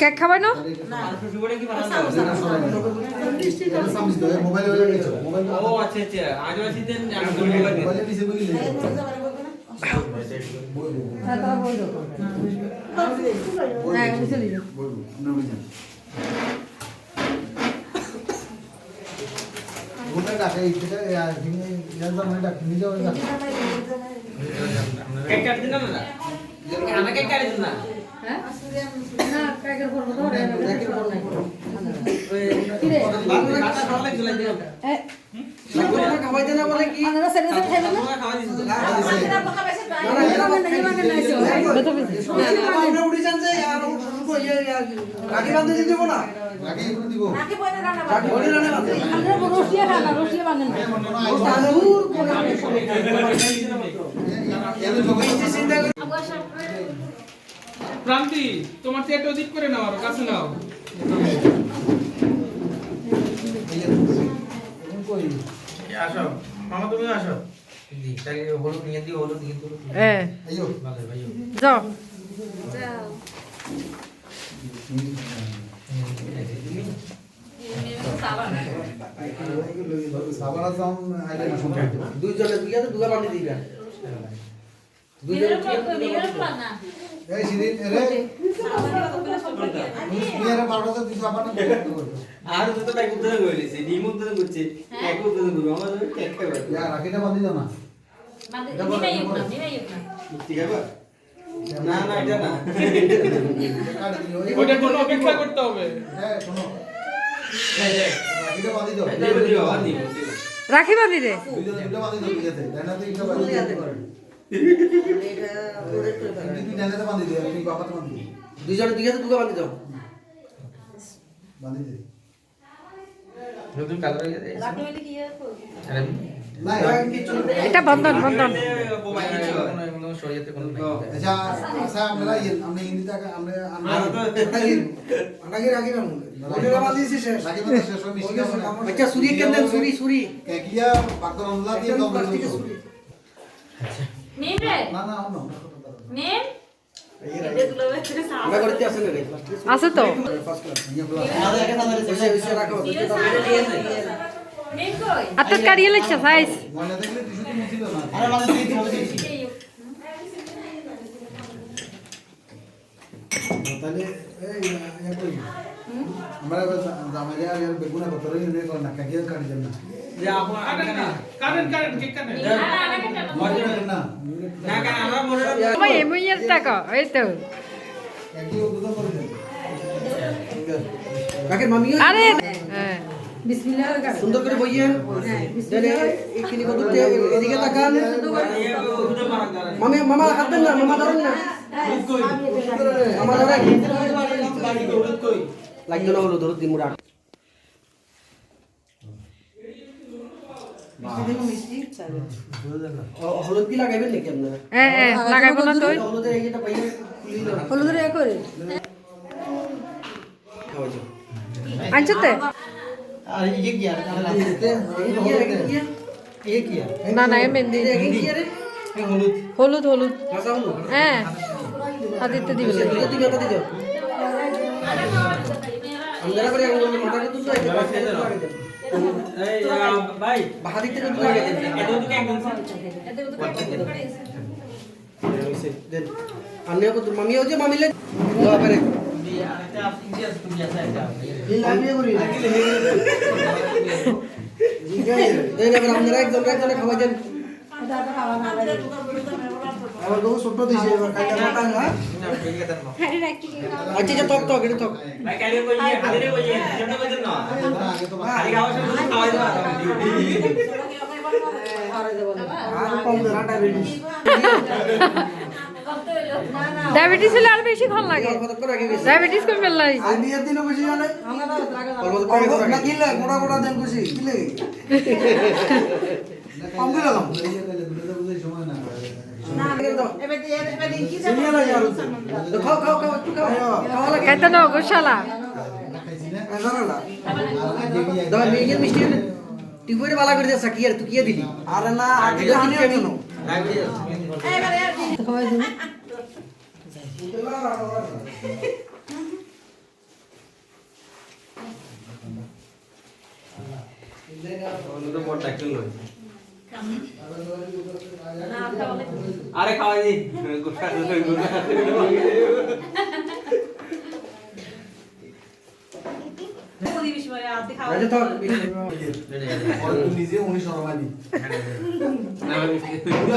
Cake খাবাই না? আচ্ছা আচ্ছা ডাকে ইয়ার ডাকে নিজে ডাকে কেক কাট দিন না আমরা কেক কাট দিন না। কাটা খাওয়া লাগছিল দিও খাওয়াই দেনা বলে কি? খাওয়া দিছিল আমরা উড়িয়েছেন যে আর রাখি বান্ধে দিতে দেবো না? ডাকে এগুলো দিব। রাখি বলে রানে বান্ধে এগুলো সবাই চিন্তা করে। প্রান্তি তোমার তো চেয়ে অধিক করে নাও আরও কাছে নাও। আসো মামা তুমি আসো। হলুদ নিয়ে দিও হলুদ নিয়ে দিও হ্যাঁ আইও ভালো ভাই যাও। শুনতে দুইজনে দুই হাতে দুগা বান্ধে দিবেন। আর তো ডিম করছে করবে কেক খাবে রাখিটা দাও না না না এটা না কাটে দিও অপেক্ষা করতে হবে হ্যাঁ শোনো রাখিটা দাও রাখি বাঁধি রে দুইটা দাও একটা বান্ধি দাও তুমি ডানাতে বান্ধি দাও বান্ধি দাও দুই বান্ধি দে নতুন কালার হয়ে গেছে। এটা বন্ধন বন্ধন। মোবাইল কিছু কোনো শরীয়তে কোনো আচ্ছা রাখি রাখি না না অন্য রে প্লাস্টিকের আছে তো আত্মার কাড়িয়ে লাগছে সাইজ মানে ইয়া আমরা জামাই আর বেগুনা কত রই দেন না যে আপন কাটেন কাটেন কাটেন আমরা ভাই এমন ইয়ার টাকা এই তো। কেকিয়া দুটো করে দেন রাখেন মামি আরে হ্যাঁ সুন্দর করে বইয়েন। দেন এইখানে কত এদিকে তাকান। মামি মামা হাত দেন না মামা ধরেন না। মামা ধরেন। না হলো মুড়া ও- হলুদ কি লাগাইবেন নাকি আপনারা হ্যাঁ হ্যাঁ লাগাইব না তুই হলুদের এই যেটা পাইয়ে হলুদের এ করে আনছতে আর ইয়ে কি আর না না এ মেহেন্দি হলুদ হলুদ হলুদ হ্যাঁ আদিত্য দিবে লাগে আপনারা করে মাথা কিন্তু এই ভাই বাহাদিক থেকে দূরে আগে দেন এটা তো একদম দোয়া করে দেন এবার আপনারা একজন একজনে খাওয়া দেন। আবার তো ছোট দিছে এবার খাইতে পাতা না? আচ্ছা আচ্ছা তক তক এটা তক ভাই কালি কই হাতে কই জন্য কই আগে তো খাওয়া দাও। আর ডায়াবেটিস হলে আর বেশি ভালো লাগে। ডায়াবেটিস কমে ফেললাই আর বিয়ের দিনও বেশি জানে না কিলে গোড়া গোড়া দেন খুশি কিলে কম করে লাগাম এই যে তাহলে দুটো বুঝাই সময় না খাও খাও খাও একটু খাও খাওয়া লাগে খাইতে গোশালা না মেয়ে মিষ্টি টিপুরে বালা করে দিয়েছ কি আর তুই কি দিলি আরে না আগে কেন তো বড় ডাক্তার লই আরে খাওয়াই দি। গুটখা গুটখা তো আর তুই নিজে উনি শর্মানি পুরো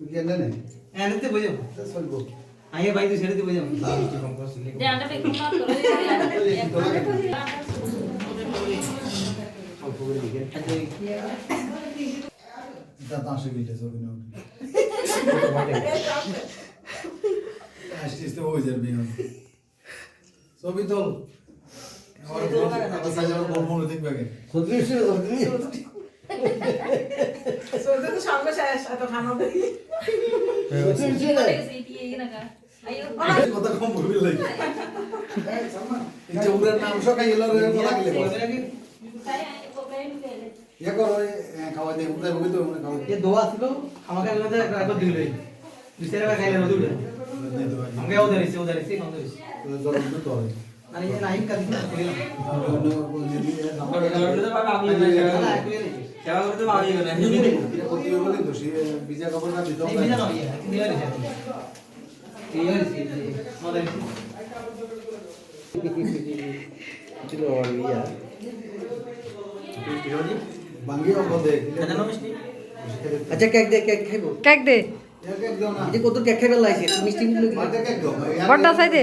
என்ன எனக்கு போய் சொல்போ ஐயா பை தூசி எடுத்து போய் ছবি তোল আমার সাজানো গল্প দেখবে খুদ কথা কম বলবি লাগে এই যে উড়ার নাম সকাই এলো রে কথা গেলে ইয়া করো খাওয়া দে উড়ার বই তো মানে খাওয়া ये दो আসলো আমাকে দিল দুসরা বার খাইলে মধু দে আমাকে ওদের এসে ওদের এসে ওদের এসে তো জল কেক দে কত কেক খাইবার লাগছে মিষ্টি বড়টা চাই দে।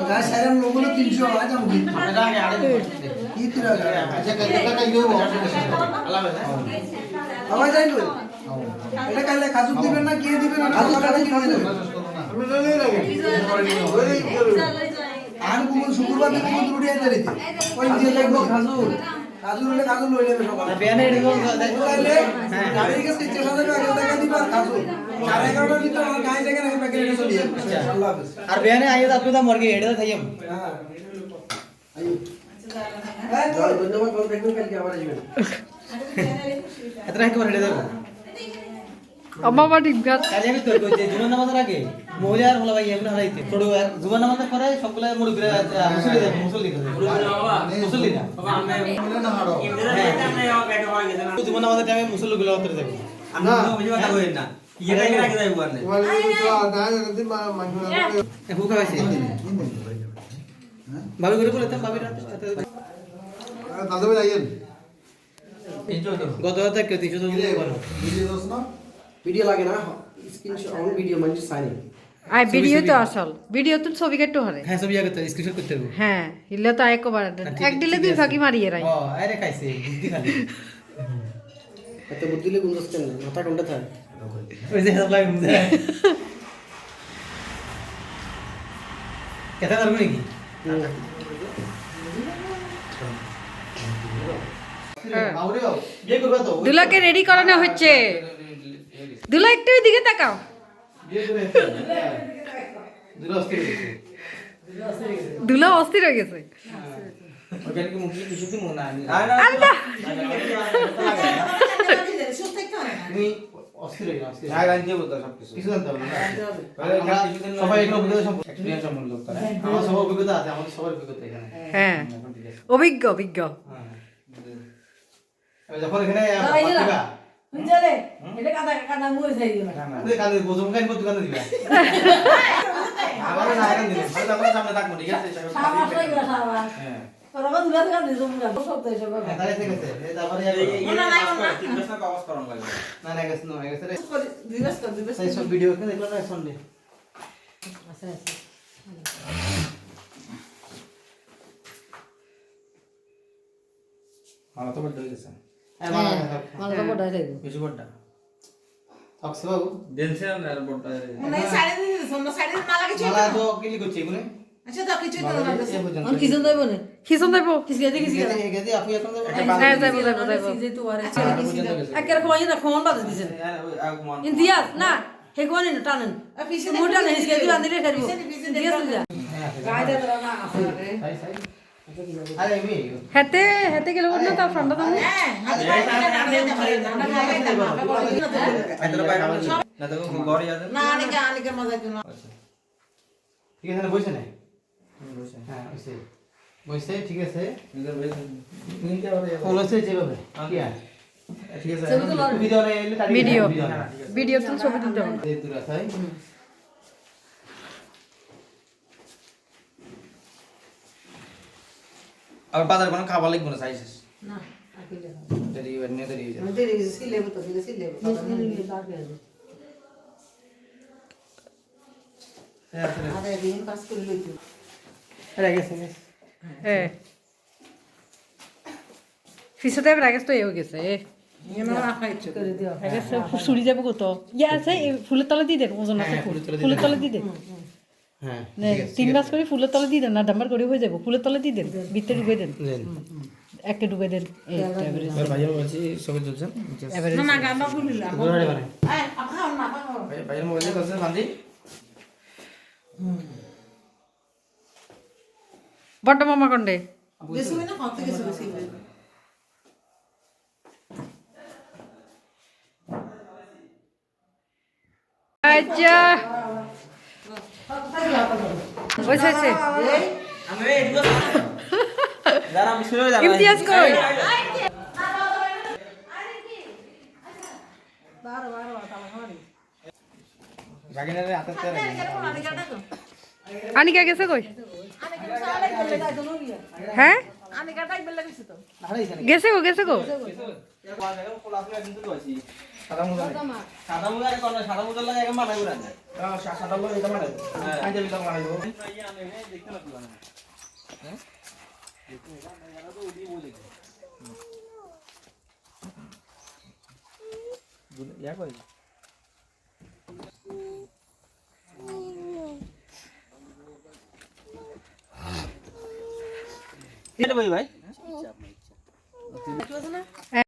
বাবা কিন্তু দিয়ে না গাছ সাইরাম লোকগুলো 300 আজ আমি কি? তিরা কাইটা কাই দেবো আবার যাই এটা কাইলে খাজুর দিবেন না, কে দিবেন না খাজুর কাটা কি দিবেন। আমি লই লাগে আর কোন শুক্রবার দিন কোন রুটি আইতে ওই দিয়ে লাগবে খাজুর খাজুর হলে খাজুর লই নেবে সকাল বেয়ানে এডিগো কাইলে গাড়ি কাছে 6000 টাকা টাকা দিবা খাজুর সাড়ে এগারোটা দিতে আমার গাড়ি থেকে নাকি প্যাকেট এনে চলে যাবে আল্লাহ হাফেজ আর বেয়ানে আইয়ে তো আপনি তো মরগে হেডে থাইম হ্যাঁ আয়ো জয় ধন্যবাদ বল দেখুন কালকে আবার আসবেন এতটা একবার হেডে দেবো ঠিক গাছ কাজে আমি তোর কইতে জুমান নামাজের আগে মহিলা আর হলা ভাই এমন হারাইতে ছোট আর জুমান নামাজের পরে সবগুলা মুড়ি করে মুসলি দেবে মুসলি দেবে মুসলি না। মিলে না। হাড়ো জুমান নামাজের টাইমে মুসলি গুলো উত্তর দেবে হুকা হইছে ভাবি করে বলে তাম ভাবি রাতে দাদা ভাই আইয়েন। গত রাতে কেউ তিনশো কিরে ভিডিও লাগে না? স্ক্রিনশট অন ভিডিও মানে সাইন আই ভিডিও তো আসল। ভিডিও তো ছবি কেটে হরে হ্যাঁ ছবি আগে তো স্ক্রিনশট করতে হবে। হ্যাঁ ইলে তো একবার এক দিলে দুই ফাঁকি মারিয়ে রাই ও আরে খাইছে বুদ্ধি খালি। এত বুদ্ধিলে গুঞ্জস কেন মাথা কোনটা থাকে? ওই যে হেল্প লাগে কেতা করবে নাকি? তো। দুলাকে রেডি করানো হচ্ছে। দুলা একটু দিকে তাকাও। দুলা অস্থির হয়ে গেছে। হয়। অভিজ্ঞ অভিজ্ঞ। যখন এখানে বুঝলে এটা কাদা কাদা যাই গেল কানে দিবা না তাহলে আমরা সামনে থাকব ঠিক আছে হয়ে গেল হ্যাঁ তোরা সপ্তাহে সব হ্যাঁ তাই ঠিক আছে তারপরে আর না, না, না, না। তিন না কাজ করানো লাগবে না না গেছে না গেছে রে দিবস কর দিবস তাই সব ভিডিও কে দেখল না আচ্ছা আচ্ছা আমার তো হয়ে গেছে হ্যাঁ মানে মাল তো বড় হয়ে বেশি বড়টা থাকছে বাবু? দেনছে না আর বড়টা মানে শাড়ি দিয়ে দিছো না শাড়ি মালা কিছু মালা তো কিলি করছে এগুলো আচ্ছা তো কিছু তো না এ পর্যন্ত। দেব না? খিচন দেব কিসকে দেখি কিসকে গেছে গেছে আপু এখন তো হ্যাঁ যাইব যাইব যাইব। যে তো আরে পর্যন্ত গেছে। একের খোয়াই না খোয়ান বাদ দিছেন হ্যাঁ ওই আগমন ইন্দিয়াস না হে কোন না টানেন। মোটা ফেরবো না হেতে হেতে গেলে বলল তার হ্যাঁ না না তো ঘরে যাবে না আনিকা আনিকা মজা জন্য ঠিক আছে না বইছে না হ্যাঁ বইছে বইছে ঠিক আছে নিতে ফোন যেভাবে কি আর ঠিক আছে ভিডিও ভিডিও ভিডিও ভিডিও ছবি তুলতে হবে। আর বাজার কোনো খাবার লাগবে না সাইজেস না হয়ে যাবে। আমি দেরি সিলেব তো দিলে সিলেব আরে দিন পাস করে লইতো আরে গেছে গেছে হ্যাঁ। রাগেস তো এও গেছে যাবে কত? ইয়া ফুলের তলে দিয়ে দেন ওজন আছে ফুলের তলে দিয়ে দেন হ্যাঁ তিন মাস করে ফুলের তলে দিয়ে দেন না ডাম্বার করে হয়ে যাব ফুলের তলে দিয়ে দেন ভিতরে ডুবে দেন। একটা ডুবে দেন বড্ড মামা কন্ডে বেশি আচ্ছা। ইমতিয়াজ কই? আনিকা গেছে কই? হ্যাঁ? গেছে গো গেছে গো। ইয়া কই ভাই? ভাই